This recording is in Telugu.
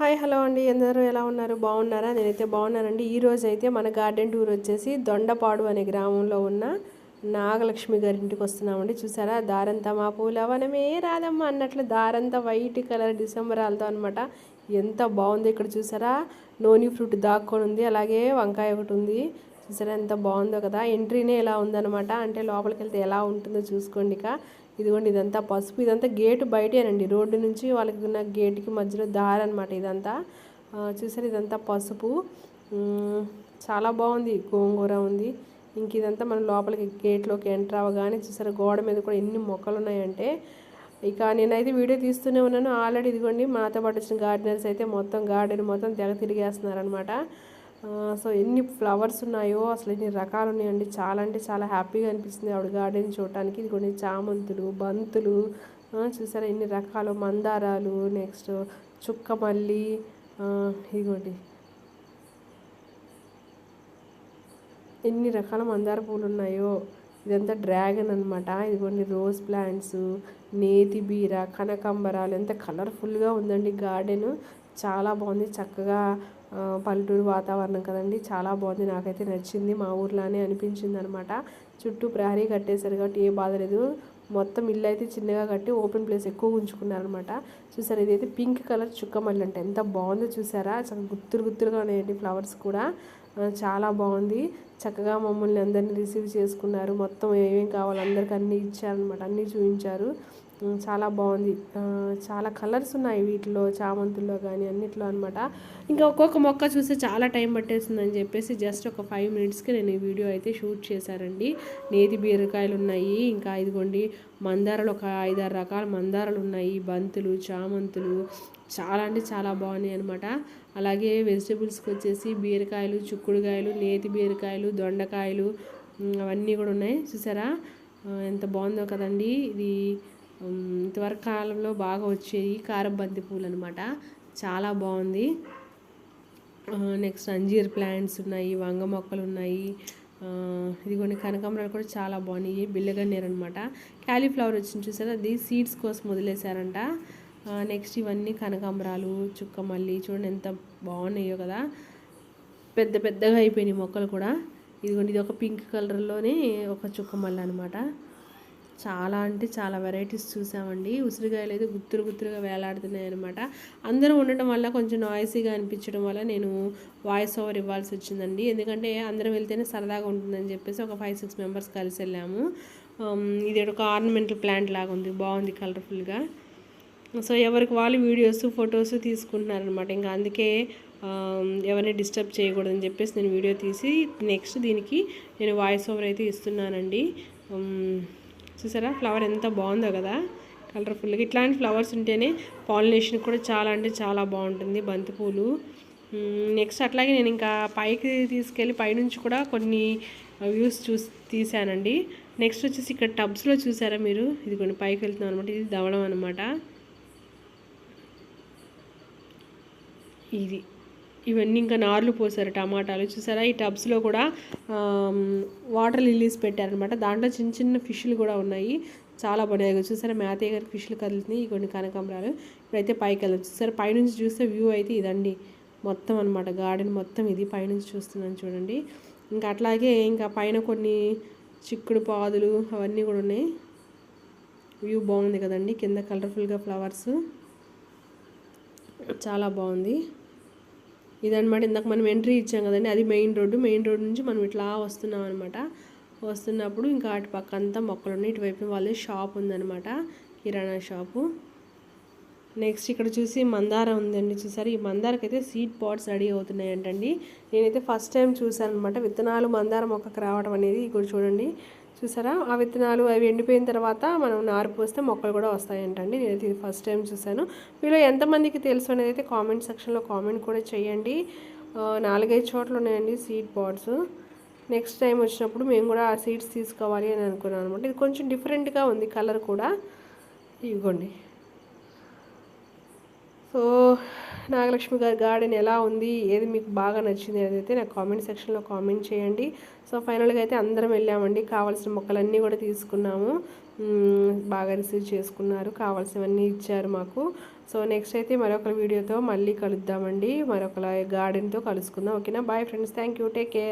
హాయ్ హలో అండి. అందరూ ఎలా ఉన్నారు? బాగున్నారా? నేనైతే బాగున్నానండి. ఈ రోజు అయితే మన గార్డెన్ టూర్ వచ్చేసి దొండపాడు అనే గ్రామంలో ఉన్న నాగలక్ష్మి గారి ఇంటికి వస్తున్నామండి. చూసారా? దారంతా మా పూలవనమే రాదమ్మ అన్నట్లు దారంతా వైట్ కలర్ డిసెంబరాలతో అనమాట ఎంత బాగుంది ఇక్కడ చూసారా? నోని ఫ్రూట్ దాక్కొని ఉంది. అలాగే వంకాయ ఒకటి ఉంది. చూసారా? ఎంత బాగుందో కదా. ఎంట్రీనే ఎలా ఉందన్నమాట. అంటే లోపలికి వెళ్తే ఎలా ఉంటుందో చూసుకోండి ఇక. ఇదిగోండి ఇదంతా పసుపు. ఇదంతా గేటు బయటేనండి. రోడ్డు నుంచి వాళ్ళకి ఉన్న గేటుకి మధ్యలో దారి అనమాట ఇదంతా. చూసారు? ఇదంతా పసుపు. చాలా బాగుంది. గోంగూర ఉంది. ఇంక ఇదంతా మనం లోపలికి గేట్లోకి ఎంటర్ అవ్వగానే చూసారు? గోడ మీద కూడా ఎన్ని మొక్కలు ఉన్నాయంటే. ఇక నేనైతే వీడియో తీస్తూనే ఉన్నాను. ఆల్రెడీ ఇదిగోండి మాతో పాటు వచ్చిన గార్డెనర్స్ అయితే మొత్తం గార్డెన్ మొత్తం తెగ తిరిగేస్తున్నారు అనమాట సో ఎన్ని ఫ్లవర్స్ ఉన్నాయో అసలు ఎన్ని రకాలు ఉన్నాయండి. చాలా అంటే చాలా హ్యాపీగా అనిపిస్తుంది ఆవిడ గార్డెన్ చూడటానికి. కొన్ని చామంతులు బంతులు చూసారా ఎన్ని రకాలు మందారాలు నెక్స్ట్ చుక్కమల్లి మల్లి ఇదిగోండి. ఎన్ని రకాల మందార పూలు ఉన్నాయో. ఇదంతా డ్రాగన్ అనమాట ఇదిగోండి రోజ్ ప్లాంట్స్ నేతి బీర కనకాంబరాలు ఎంత కలర్ఫుల్గా ఉందండి గార్డెన్. చాలా బాగుంది. చక్కగా పల్లెటూరు వాతావరణం కదండి. చాలా బాగుంది. నాకైతే నచ్చింది. మా ఊర్లోనే అనిపించింది అనమాట చుట్టూ ప్రహరీ కట్టేశారు కాబట్టి ఏ బాధ లేదు. మొత్తం ఇల్లు అయితే చిన్నగా కట్టి ఓపెన్ ప్లేస్ ఎక్కువ ఉంచుకున్నారనమాట. చూసారా ఇదైతే పింక్ కలర్ చుక్కమల్లి అంటే. ఎంత బాగుందో చూసారా? చాలా గుత్తులు గుత్తులుగా ఉన్నాయండి ఫ్లవర్స్ కూడా. చాలా బాగుంది. చక్కగా మమ్మల్ని అందరినీ రిసీవ్ చేసుకున్నారు. మొత్తం ఏమేం కావాలో అందరికీ అన్నీ ఇచ్చారనమాట. అన్నీ చూపించారు. చాలా బాగుంది. చాలా కలర్స్ ఉన్నాయి వీటిలో చామంతుల్లో కానీ అన్నిట్లో అనమాట ఇంకా ఒక్కొక్క మొక్క చూస్తే చాలా టైం పట్టేస్తుందని చెప్పేసి జస్ట్ ఒక ఫైవ్ మినిట్స్కి నేను ఈ వీడియో అయితే షూట్ చేశారండి నేతి బీరకాయలు ఉన్నాయి. ఇంకా ఇదిగోండి మందారాలు ఒక ఐదారు రకాల మందారాలు ఉన్నాయి. బంతులు చామంతులు చాలా అంటే చాలా బాగున్నాయి అనమాట అలాగే వెజిటేబుల్స్కి వచ్చేసి బీరకాయలు చిక్కుడుకాయలు నేతి బీరకాయలు దొండకాయలు అవన్నీ కూడా ఉన్నాయి. చూసారా? ఎంత బాగుందో కదండి. ఇది ఇంతవరకు కాలంలో బాగా వచ్చేవి కారబంతి పూలు అనమాట చాలా బాగుంది. నెక్స్ట్ అంజీర్ ప్లాంట్స్ ఉన్నాయి వంగ మొక్కలు ఉన్నాయి. ఇదిగోండి కనకాంబరాలు కూడా చాలా బాగున్నాయి. బిల్లగన్నేరు అనమాట క్యాలీఫ్లవర్ వచ్చింది చూసారా? అది సీడ్స్ కోసం వదిలేశారంట. నెక్స్ట్ ఇవన్నీ కనకాంబరాలు చుక్కమల్లి చూడండి ఎంత బాగున్నాయో కదా. పెద్ద పెద్దగా అయిపోయినాయి మొక్కలు కూడా. ఇదిగోండి ఇది ఒక పింక్ కలర్లోనే ఒక చుక్క మల్లి అనమాట చాలా అంటే చాలా వెరైటీస్ చూసామండి. ఉసిరికాయలు అయితే గుత్తులు గుత్తులుగా వేలాడుతున్నాయి అనమాట అందరూ ఉండటం వల్ల కొంచెం నాయిసీగా అనిపించడం వల్ల నేను వాయిస్ ఓవర్ ఇవ్వాల్సి వచ్చిందండి. ఎందుకంటే అందరం వెళ్తేనే సరదాగా ఉంటుందని చెప్పేసి ఒక ఫైవ్ సిక్స్ మెంబర్స్ కలిసి వెళ్ళాము. ఇది ఒక ఆర్నమెంటల్ ప్లాంట్ లాగా ఉంది. బాగుంది కలర్ఫుల్గా సో ఎవరికి వాళ్ళు వీడియోస్ ఫొటోస్ తీసుకుంటున్నారనమాట ఇంకా అందుకే ఎవరిని డిస్టర్బ్ చేయకూడదని చెప్పేసి నేను వీడియో తీసి నెక్స్ట్ దీనికి నేను వాయిస్ ఓవర్ అయితే ఇస్తున్నానండి. చూసారా? ఫ్లవర్ ఎంత బాగుందో కదా? కలర్ఫుల్గా ఇట్లాంటి ఫ్లవర్స్ ఉంటేనే పాలినేషన్ కూడా చాలా అంటే చాలా బాగుంటుంది బంతిపూలు. నెక్స్ట్ అట్లాగే నేను ఇంకా పైకి తీసుకెళ్ళి పైనుంచి కూడా కొన్ని వ్యూస్ చూసి తీసానండి నెక్స్ట్ వచ్చేసి ఇక్కడ టబ్స్లో చూసారా మీరు? ఇది కొన్ని పైకి వెళ్తున్నాం అనమాట ఇది దవడం అనమాట ఇది. ఇవన్నీ ఇంకా నార్లు పోసారు టమాటాలు. చూసారా? ఈ టబ్స్లో కూడా వాటర్ లిల్లీస్ పెట్టారనమాట దాంట్లో చిన్న చిన్న ఫిష్లు కూడా ఉన్నాయి. చాలా బాగున్నాయి. చూసారా? మేతయ్య గారి ఫిష్లు కదులుతున్నాయి. కొన్ని కనకాంబరాలు. ఇప్పుడైతే పైకి వెళ్ళాం చూసారా? పైనుంచి చూస్తే వ్యూ అయితే ఇదండి. మొత్తం అనమాట గార్డెన్ మొత్తం ఇది. పైనుంచి చూస్తున్నాను చూడండి. ఇంకా అట్లాగే ఇంకా పైన కొన్ని చిక్కుడు పాదులు అవన్నీ కూడా ఉన్నాయి. వ్యూ బాగుంది కదండి. కింద కలర్ఫుల్గా ఫ్లవర్స్. చాలా బాగుంది. ఇదనమాట ఇందాక మనం ఎంట్రీ ఇచ్చాం కదండి అది మెయిన్ రోడ్డు. మెయిన్ రోడ్ నుంచి మనం ఇట్లా వస్తున్నాం అనమాట వస్తున్నప్పుడు ఇంకా అటు పక్క అంతా మొక్కలు ఉన్నాయి. ఇటువైపు వాళ్ళే షాప్ ఉందనమాట కిరాణా షాపు నెక్స్ట్ ఇక్కడ చూసి మందార ఉందండి చూసారు? ఈ మందారకి అయితే సీడ్ పాట్స్ రెడీ అవుతున్నాయంటండి. నేనైతే ఫస్ట్ టైం చూసాను అనమాట విత్తనాలు మందార మొక్కకు రావడం అనేది ఇక్కడ చూడండి. చూసారా? ఆ విత్తనాలు అవి ఎండిపోయిన తర్వాత మనం నారు పోస్తే మొక్కలు కూడా వస్తాయంటండి. నేనైతే ఇది ఫస్ట్ టైం చూశాను. మీలో ఎంతమందికి తెలుసు అనేది అయితే కామెంట్ సెక్షన్లో కామెంట్ కూడా చేయండి. నాలుగైదు చోట్ల ఉన్నాయండి సీడ్ పాట్స్. నెక్స్ట్ టైం వచ్చినప్పుడు మేము కూడా ఆ సీడ్స్ తీసుకోవాలి అని అనుకున్నాను అనమాట ఇది కొంచెం డిఫరెంట్గా ఉంది కలర్ కూడా. ఇవ్వండి. సో నాగలక్ష్మి గారి గార్డెన్ ఎలా ఉంది? ఏది మీకు బాగా నచ్చింది ఏదైతే నాకు కామెంట్ సెక్షన్లో కామెంట్ చేయండి. సో ఫైనల్గా అయితే అందరం వెళ్ళామండి. కావాల్సిన మొక్కలన్నీ కూడా తీసుకున్నాము. బాగా రిసీవ్ చేసుకున్నారు. కావాల్సినవన్నీ ఇచ్చారు మాకు. సో నెక్స్ట్ అయితే మరొక వీడియోతో మళ్ళీ కలుద్దామండి. మరొక గార్డెన్తో కలుసుకుందాం. ఓకేనా? Bye friends. Thank you. Take care.